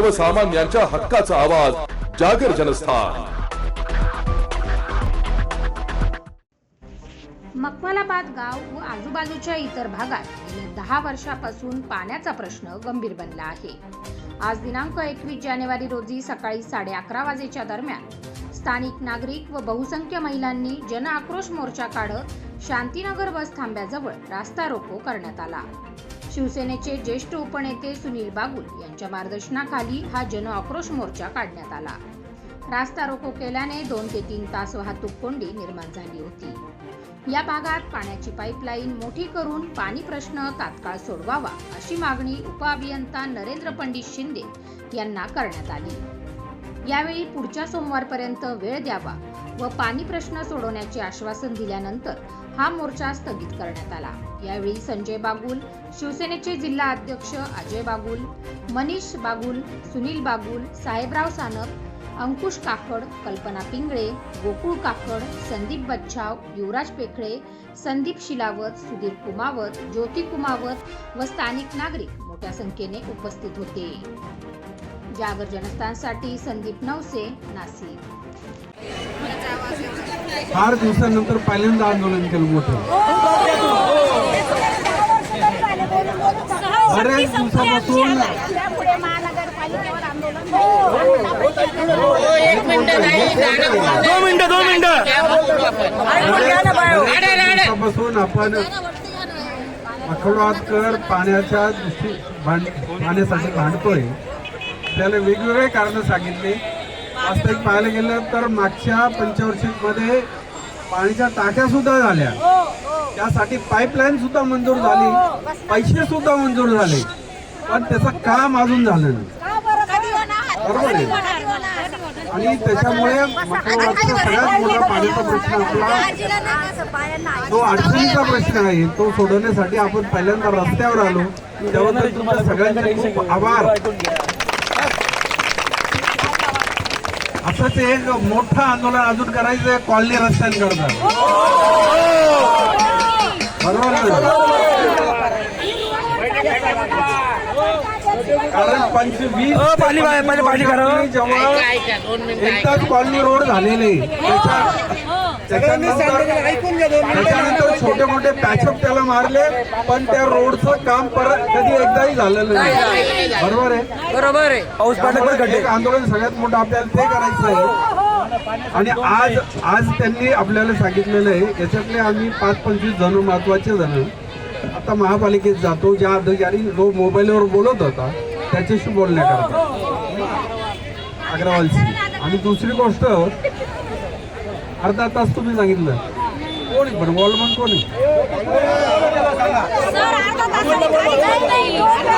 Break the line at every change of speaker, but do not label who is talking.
सर्वसामान्यांच्या हक्काचा आवाज जागर जनस्थान.
मकमलाबाद गाव व आजूबाजूच्या इतर भागात गेल्या दहा वर्षापासून पाण्याचा प्रश्न गंभीर बनला आहे. आज दिनांक एकवीस जानेवारी रोजी सकाळी साडे अकरा वाजेच्या दरम्यान स्थानिक नागरिक व बहुसंख्य महिलांनी जन आक्रोश मोर्चा काढत शांतीनगर बस थांब्याजवळ रास्ता रोको करण्यात आला. शिवसेनेचे ज्येष्ठ उपनेते सुनील बागुल यांच्या मार्गदर्शनाखाली हा जन आक्रोश मोर्चा काढण्यात आला. रास्ता रोको केल्याने दोन ते तीन तास वाहतूक कोंडी निर्माण झाली होती. या भागात पाण्याची पाईपलाईन मोठी करून पाणी प्रश्न तात्काळ सोडवावा अशी मागणी उपअभियंता नरेंद्र पंडित शिंदे यांना करण्यात आली. यावेळी पुढच्या सोमवारपर्यंत वेळ द्यावा व पाणी प्रश्न सोडवण्याचे आश्वासन दिल्यानंतर हा मोर्चा स्थगित करण्यात आला. यावेळी संजय बागुल शिवसेनेचे जिल्हा अध्यक्ष अजय बागुल मनीष बागुल सुनील बागुल साहेबराव सानप अंकुश काकड कल्पना पिंगळे गोकुळ काकड संदीप बच्छाव युवराज पेखळे संदीप शिलावत सुधीर कुमावत ज्योती कुमावत व स्थानिक नागरिक मोठ्या संख्येने उपस्थित होते. जागर जनस्थानसाठी संदीप नवसे नाशिक
फार दिवसानंतर पहिल्यांदा आंदोलन केलं मोठं बऱ्याच दिवसापासून
त्यामुळे महानगरपालिकेवर आंदोलन
दोन मिनिटं दोन मिनिटं
बऱ्याच दिवसापासून आपण अखडवादकर पाण्याच्या दृष्टी भांड पाण्यासाठी भांडतोय त्याला वेगवेगळे कारण सांगितले. वास्तविक पाहायला गेलं तर मागच्या पंचवर्षीमध्ये पाण्याच्या टाक्या सुद्धा झाल्या. त्यासाठी पाईपलाईन सुद्धा मंजूर झाली. पैसे सुद्धा मंजूर झाले. पण त्याचं काम अजून झालं नाही. बरोबर आहे. आणि त्याच्यामुळे सगळ्यात मोठा पाण्याचा प्रश्न आपला जो अडचणीचा प्रश्न आहे. तो सोडवण्यासाठी आपण पहिल्यांदा रस्त्यावर आलो. त्याबद्दल तुमच्या सगळ्यांचे खूप आभार. असंच एक मोठं आंदोलन अजून करायचं आहे कॉलनी रस्त्यांकरता बरोबर ना? कारण पंचवीस
पाणी पाणी- पाणी करा.
जेव्हा एकदाच कॉलनी रोड झालेले. त्याच्या- त्याच्यानंतर छोटे मोठे पॅचअप त्याला मारले पण त्या रोडचं काम परत कधी एकदाही झालेलं नाही. बरोबर आहे?
बरोबर आहे. पाऊस
एक आंदोलन सगळ्यात मोठं आपल्याला ते करायचं आहे. आणि आज आज त्यांनी आपल्याला सांगितलेलं आहे याच्यातले आम्ही पाच पंचवीस जण महत्त्वाचे जण. आता महापालिकेत जातो ज्या अधिकारी जो मोबाईलवर बोलत होता त्याच्याशी बोलण्याकरता. अग्रवालशी आणि दुसरी गोष्ट अर्धा तास तुम्ही सांगितलं. कोणी पण वॉलमन कोणी